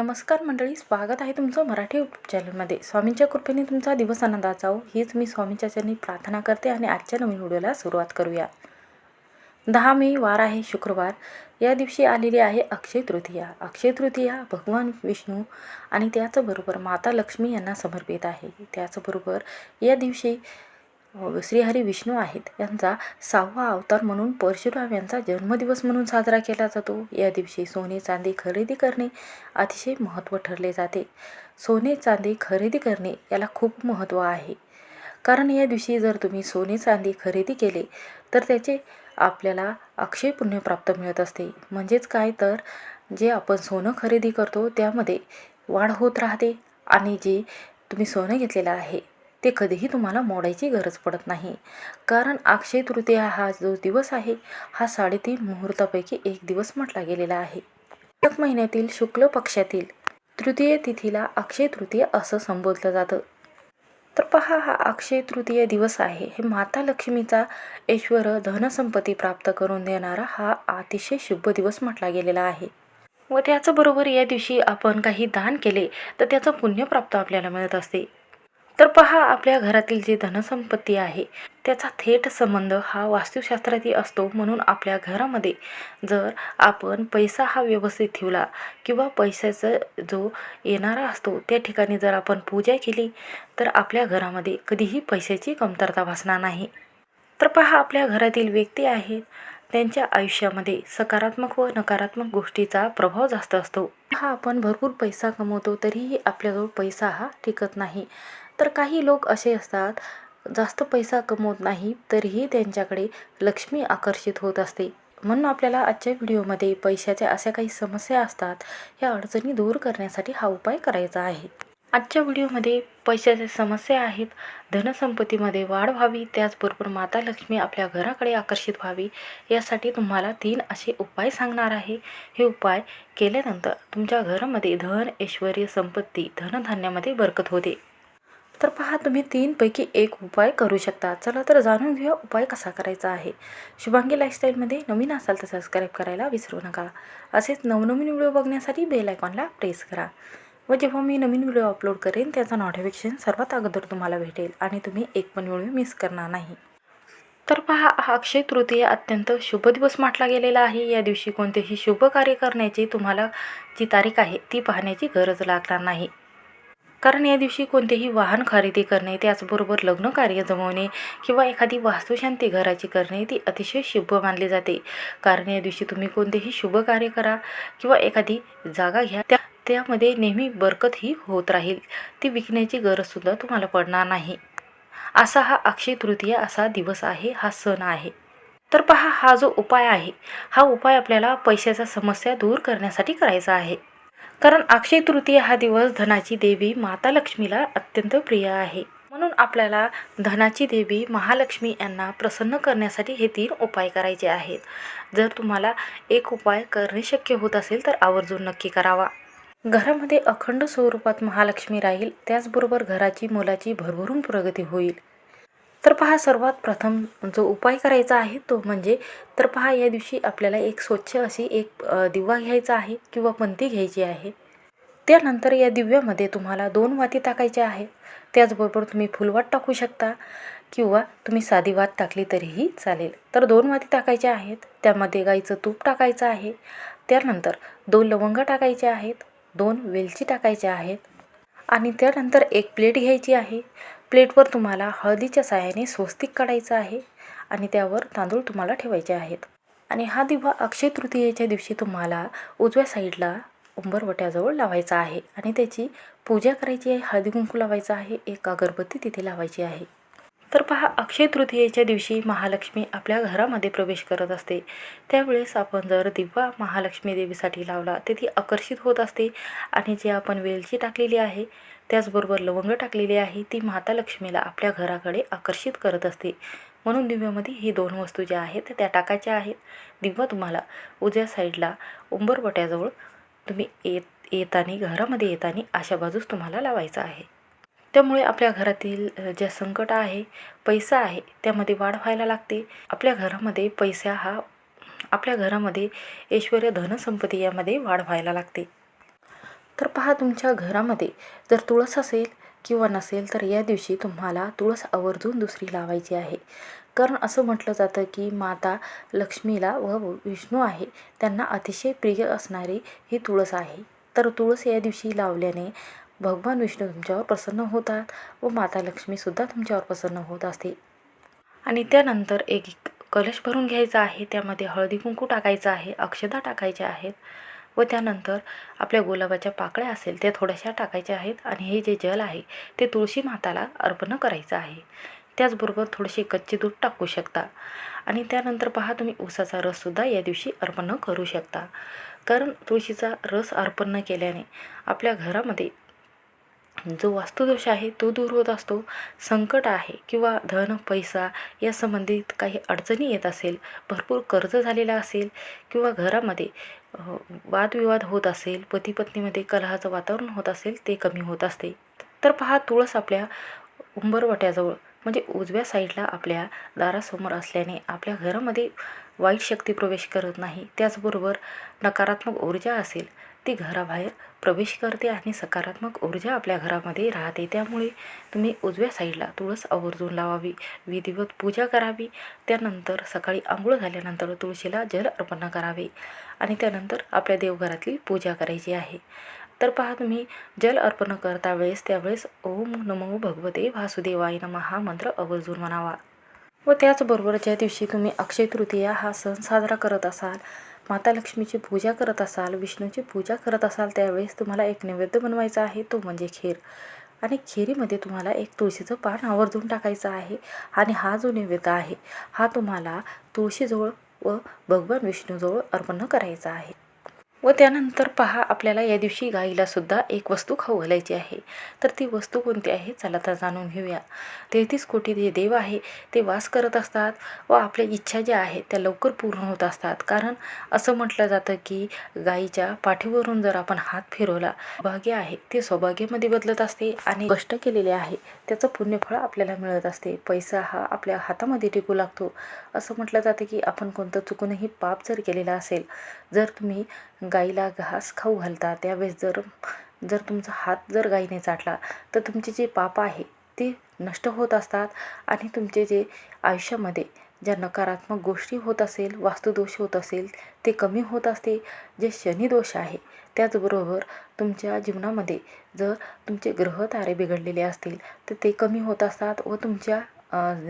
नमस्कार मंडळी स्वागत आहे तुमचं मराठी यूट्यूब चॅनलमध्ये स्वामींच्या कृपेने तुमचा दिवस आनंदात जाओ हो. हीच मी स्वामींच्या चरणी प्रार्थना करते आणि आजच्या नवीन व्हिडिओला सुरुवात करूया. दहा मे वार आहे शुक्रवार. या दिवशी आलेली आहे अक्षय तृतीया. अक्षय तृतीया भगवान विष्णू आणि त्याचबरोबर माता लक्ष्मी यांना समर्पित आहे. त्याचबरोबर या दिवशी हो, श्रीहरी विष्णू आहेत. यांचा सहावा अवतार म्हणून परशुराम यांचा जन्मदिवस म्हणून साजरा केला जातो. या दिवशी सोने चांदी खरेदी करणे अतिशय महत्त्व ठरले जाते. सोने चांदी खरेदी करणे याला खूप महत्त्व आहे. कारण या दिवशी जर तुम्ही सोने चांदी खरेदी केले तर त्याचे आपल्याला अक्षय पुण्य प्राप्त मिळत असते. म्हणजेच काय तर जे आपण सोनं खरेदी करतो त्यामध्ये वाढ होत राहते. आणि जे तुम्ही सोनं घेतलेलं आहे ते कधीही तुम्हाला मोडायची गरज पडत नाही. कारण अक्षय तृतीया हा जो दिवस आहे हा साडेतीन मुहूर्तापैकी एक दिवस म्हटला गेलेला आहे. एक महिन्यातील शुक्ल पक्षातील तृतीय तिथीला अक्षय तृतीय असं संबोधलं जातं. तर पहा हा अक्षय तृतीय दिवस आहे. हे माता लक्ष्मीचा ऐश्वर धनसंपत्ती प्राप्त करून देणारा हा अतिशय शुभ दिवस म्हटला गेलेला आहे. व त्याचबरोबर या दिवशी आपण काही दान केले तर त्याचं पुण्य प्राप्त आपल्याला मिळत असते. तर पहा आपल्या घरातील जी धनसंपत्ती आहे त्याचा थेट संबंध हा वास्तुशास्त्रातही असतो म्हणून आपल्या घरामध्ये जर आपण पैसा हा व्यवस्थित ठेवला किंवा पैशाचा जो येणारा असतो त्या ठिकाणी जर आपण पूजा केली तर आपल्या घरामध्ये कधीही पैशाची कमतरता भासणार नाही. तर पहा आपल्या घरातील व्यक्ती आहेत त्यांच्या आयुष्यामध्ये सकारात्मक व नकारात्मक गोष्टीचा प्रभाव जास्त असतो. हा आपण भरपूर पैसा कमवतो तरीही आपल्याजवळ पैसा हा टिकत नाही. तर काही लोक असे असतात जास्त पैसा कमवत नाही तरीही त्यांच्याकडे लक्ष्मी आकर्षित होत असते. म्हणून आपल्याला आजच्या व्हिडिओमध्ये पैशाच्या अशा काही समस्या असतात ह्या अडचणी दूर करण्यासाठी हा उपाय करायचा आहे. आजच्या व्हिडिओमध्ये पैशाच्या समस्या आहेत धनसंपत्तीमध्ये वाढ व्हावी त्याचबरोबर माता लक्ष्मी आपल्या घराकडे आकर्षित व्हावी यासाठी तुम्हाला तीन असे उपाय सांगणार आहे. हे उपाय केल्यानंतर तुमच्या घरामध्ये धन ऐश्वर संपत्ती धनधान्यामध्ये बरकत होते. तर पहा तुम्ही तीनपैकी एक उपाय करू शकता. चला तर जाणून घेऊया उपाय कसा करायचा आहे. शुभांगी लाईफस्टाईलमध्ये नवीन असाल तर सबस्क्राईब करायला विसरू नका. असेच नवनवीन व्हिडिओ बघण्यासाठी बेल आयकॉनला प्रेस करा. व जेव्हा मी नवीन व्हिडिओ अपलोड करेन त्याचं नोटिफिकेशन सर्वात अगोदर तुम्हाला भेटेल आणि तुम्ही एक पण व्हिडिओ मिस करणार नाही. तर पहा हा अक्षय तृतीय अत्यंत शुभ दिवस म्हटला गेलेला आहे. या दिवशी कोणतेही शुभ कार्य करण्याची तुम्हाला जी तारीख आहे ती पाहण्याची गरज लागणार नाही. कारण या दिवशी कोणतेही वाहन खरेदी करणे त्याचबरोबर लग्न कार्य जमवणे किंवा एखादी वास्तुशांती घराची करणे ती अतिशय शुभ मानली जाते. कारण या दिवशी तुम्ही कोणतेही शुभ कार्य करा किंवा एखादी जागा घ्या त्या त्यामध्ये नेहमी बरकत ही होत राहील. ती विकण्याची गरजसुद्धा तुम्हाला पडणार नाही. असा हा अक्षय तृतीय असा दिवस आहे हा सण आहे. तर पहा हा जो उपाय आहे हा उपाय आपल्याला पैशाचा समस्या दूर करण्यासाठी करायचा आहे. कारण अक्षय तृतीय हा दिवस धनाची देवी माता लक्ष्मीला अत्यंत प्रिय आहे. म्हणून आपल्याला धनाची देवी महालक्ष्मी यांना प्रसन्न करण्यासाठी हे तीन उपाय करायचे आहेत. जर तुम्हाला एक उपाय करणे शक्य होत असेल तर आवर्जून नक्की करावा. घरामध्ये अखंड स्वरूपात महालक्ष्मी राहील त्याचबरोबर घराची मुलाची भरभरून प्रगती होईल. तर पहा सर्वात प्रथम जो उपाय करायचा आहे तो म्हणजे तर पहा या दिवशी आपल्याला एक स्वच्छ अशी एक दिवा घ्यायचा आहे किंवा पंती घ्यायची आहे. त्यानंतर या दिव्यामध्ये तुम्हाला दोन वाती टाकायच्या आहेत. त्याचबरोबर तुम्ही फुलवात टाकू शकता किंवा तुम्ही साधी वात टाकली तरीही चालेल. तर दोन वाती टाकायच्या आहेत. त्यामध्ये गाईचं तूप टाकायचं आहे. त्यानंतर दोन लवंग टाकायचे आहेत. दोन वेलची टाकायच्या आहेत आणि त्यानंतर एक प्लेट घ्यायची आहे. प्लेटवर तुम्हाला हळदीच्या साहाय्याने स्वस्तिक काढायचं आहे आणि त्यावर तांदूळ तुम्हाला ठेवायचे आहेत. आणि हा दिवा अक्षय तृतीयेच्या दिवशी तुम्हाला उजव्या साईडला उंबरवट्याजवळ लावायचा आहे आणि त्याची पूजा करायची आहे. हळदी कुंकू लावायचा आहे. एक अगरबत्ती तिथे लावायची आहे. तर पहा अक्षय तृतीयेच्या दिवशी महालक्ष्मी आपल्या घरामध्ये प्रवेश करत असते. त्यावेळेस आपण जर दिवा महालक्ष्मी देवीसाठी लावला तर ती आकर्षित होत असते. आणि जे आपण वेलची टाकलेली आहे त्याचबरोबर लवंग टाकलेली आहे ती माता लक्ष्मीला आपल्या घराकडे आकर्षित करत असते. म्हणून दिव्यामध्ये ही दोन वस्तू ज्या आहेत त्या टाकायच्या आहेत. दिवा तुम्हाला उजव्या साईडला उंबरवट्याजवळ तुम्ही येत येताना घरामध्ये येताना अशा बाजूस तुम्हाला लावायचा आहे. त्यामुळे आपल्या घरातील ज्या संकट आहे पैसा आहे त्यामध्ये वाढ व्हायला लागते. आपल्या घरामध्ये पैसा हा आपल्या घरामध्ये ऐश्वर धनसंपत्ती यामध्ये वाढ व्हायला लागते. तर पहा तुमच्या घरामध्ये जर तुळस असेल किंवा नसेल तर या दिवशी तुम्हाला तुळस आवर्जून दुसरी लावायची आहे. कारण असं म्हटलं जातं की माता लक्ष्मीला व विष्णू आहे त्यांना अतिशय प्रिय असणारी ही तुळस आहे. तर तुळस या दिवशी लावल्याने भगवान विष्णू तुमच्यावर प्रसन्न होतात व माता लक्ष्मीसुद्धा तुमच्यावर प्रसन्न होत असते. आणि त्यानंतर एक कलश भरून घ्यायचा आहे त्यामध्ये हळदी कुंकू टाकायचं आहे अक्षदा टाकायच्या आहेत व त्यानंतर आपल्या गुलाबाच्या पाकळ्या असेल त्या थोड्याशा टाकायच्या आहेत आणि हे जे जल आहे ते तुळशी माताला अर्पण करायचं आहे. त्याचबरोबर थोडेसे कच्चे दूध टाकू शकता. आणि त्यानंतर पहा तुम्ही उसाचा रससुद्धा या दिवशी अर्पण करू शकता. कारण तुळशीचा रस अर्पण केल्याने आपल्या घरामध्ये जो वास्तुदोष आहे तो दूर होत असतो संकट आहे किंवा धन पैसा या संबंधित काही अडचणी येत असेल भरपूर कर्ज झालेला असेल किंवा घरामध्ये वादविवाद होत असेल पती पत्नीमध्ये कलहाचं वातावरण होत असेल ते कमी होत असते. तर पहा तुळस आपल्या उंबरवट्याजवळ म्हणजे उजव्या साईडला आपल्या दारासमोर असल्याने आपल्या घरामध्ये वाईट शक्ती प्रवेश करत नाही. त्याचबरोबर नकारात्मक ऊर्जा असेल ती घराबाहेर प्रवेश करते आणि सकारात्मक ऊर्जा आपल्या घरामध्ये राहते. त्यामुळे तुम्ही उजव्या साईडला तुळस आवर्जून लावावी विधिवत पूजा करावी. त्यानंतर सकाळी आंघोळ झाल्यानंतर तुळशीला जल अर्पण करावे आणि त्यानंतर आपल्या देवघरातली पूजा करायची आहे. तर पहा तुम्ही जल अर्पण करता वेळेस त्यावेळेस ओम नमो भगवते वासुदेवाय नम हा मंत्र आवर्जून म्हणावा. व त्याचबरोबर ज्या दिवशी तुम्ही अक्षय तृतीया हा सण साजरा करत असाल. माता लक्ष्मीची पूजा करत असाल विष्णूची पूजा करत असाल त्यावेळेस तुम्हाला एक नैवेद्य बनवायचा आहे तो म्हणजे खीर. आणि खिरीमध्ये तुम्हाला एक तुळशीचं पान आवर्जून टाकायचं आहे आणि हा जो नैवेद्य आहे हा तुम्हाला तुळशीजवळ व भगवान विष्णूजवळ अर्पण करायचा आहे. व त्यानंतर पहा आपल्याला या दिवशी गाईलासुद्धा एक वस्तू खाऊ घालायची आहे. तर ती वस्तू कोणती आहे? चला तर जाणून घेऊया. तेहतीस कोटी जे देव आहे ते वास करत असतात व आपल्या इच्छा ज्या आहेत त्या लवकर पूर्ण होत असतात. कारण असं म्हटलं जातं की गाईच्या पाठीवरून जर आपण हात फिरवला भाग्य आहे ते सौभाग्यामध्ये बदलत असते आणि कष्ट केलेले आहे त्याचं पुण्यफळ आपल्याला मिळत असते. पैसा हा आपल्या हातामध्ये टिकू लागतो. असं म्हटलं जातं की आपण कोणतं चुकूनही पाप जर केलेलं असेल जर तुम्ही गाईला घास खाऊ घालता त्यावेळेस जर जर तुमचा हात जर गाईने चाटला तर तुमचे जे पाप आहे ते नष्ट होत असतात. आणि तुमचे जे आयुष्यामध्ये ज्या नकारात्मक गोष्टी होत असेल वास्तुदोष होत असेल ते कमी होत असते. जे शनिदोष आहे त्याचबरोबर तुमच्या जीवनामध्ये जर तुमचे ग्रह तारे बिघडलेले असतील तर ते कमी होत असतात व तुमच्या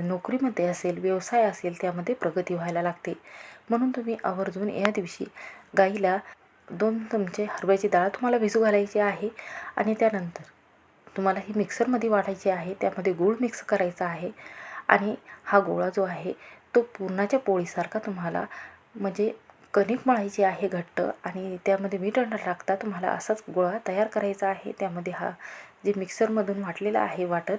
नोकरीमध्ये असेल व्यवसाय असेल त्यामध्ये प्रगती व्हायला लागते. म्हणून तुम्ही आवर्जून या दिवशी गाईला दोन चमचे हरभऱ्याची डाळ तुम्हाला भिजू घालायची आहे आणि त्यानंतर तुम्हाला ही मिक्सरमध्ये वाटायची आहे त्यामध्ये गूळ मिक्स करायचा आहे आणि हा गोळा जो आहे तो पुरणाच्या पोळीसारखा तुम्हाला म्हणजे कणिक मळायची आहे घट्ट आणि त्यामध्ये मीठ अंडा टाकता तुम्हाला असाच गोळा तयार करायचा आहे. त्यामध्ये हा जे मिक्सरमधून वाटलेला आहे वाटर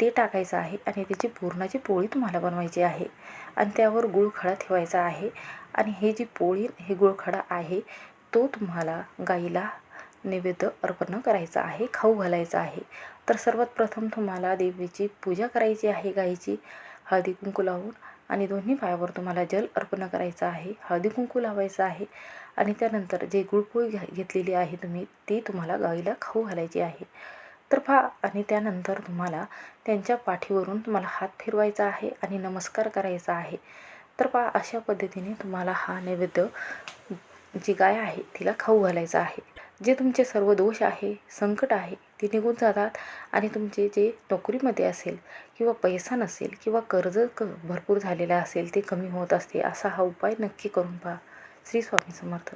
ते टाकायचं आहे आणि त्याची पुरणाची पोळी तुम्हाला बनवायची आहे आणि त्यावर गुळखडा ठेवायचा आहे. आणि हे जी पोळी हे गुळखडा आहे तो तुम्हाला गाईला नैवेद्य अर्पण करायचा आहे खाऊ घालायचा आहे. तर सर्वात प्रथम तुम्हाला देवीची पूजा करायची आहे गाईची. हळदी कुंकू लावून आणि दोन्ही पायावर तुम्हाला जल अर्पण करायचं आहे. हळदी कुंकू लावायचं आहे आणि त्यानंतर जे गुळपोळी घ्या घेतलेली आहे तुम्ही ती तुम्हाला गाईला खाऊ घालायची आहे. तर पहा आणि त्यानंतर तुम्हाला त्यांच्या पाठीवरून तुम्हाला हात फिरवायचा आहे आणि नमस्कार करायचा आहे. तर पहा अशा पद्धतीने तुम्हाला हा नैवेद्य जी गाय आहे तिला खाऊ घालायचं आहे. जे तुमचे सर्व दोष आहे संकट आहे ते निघून जातात आणि तुमचे जे नोकरीमध्ये असेल किंवा पैसा नसेल किंवा कर्ज क भरपूर झालेला असेल ते कमी होत असते असा हा उपाय नक्की करून पहा. श्री स्वामी समर्थ.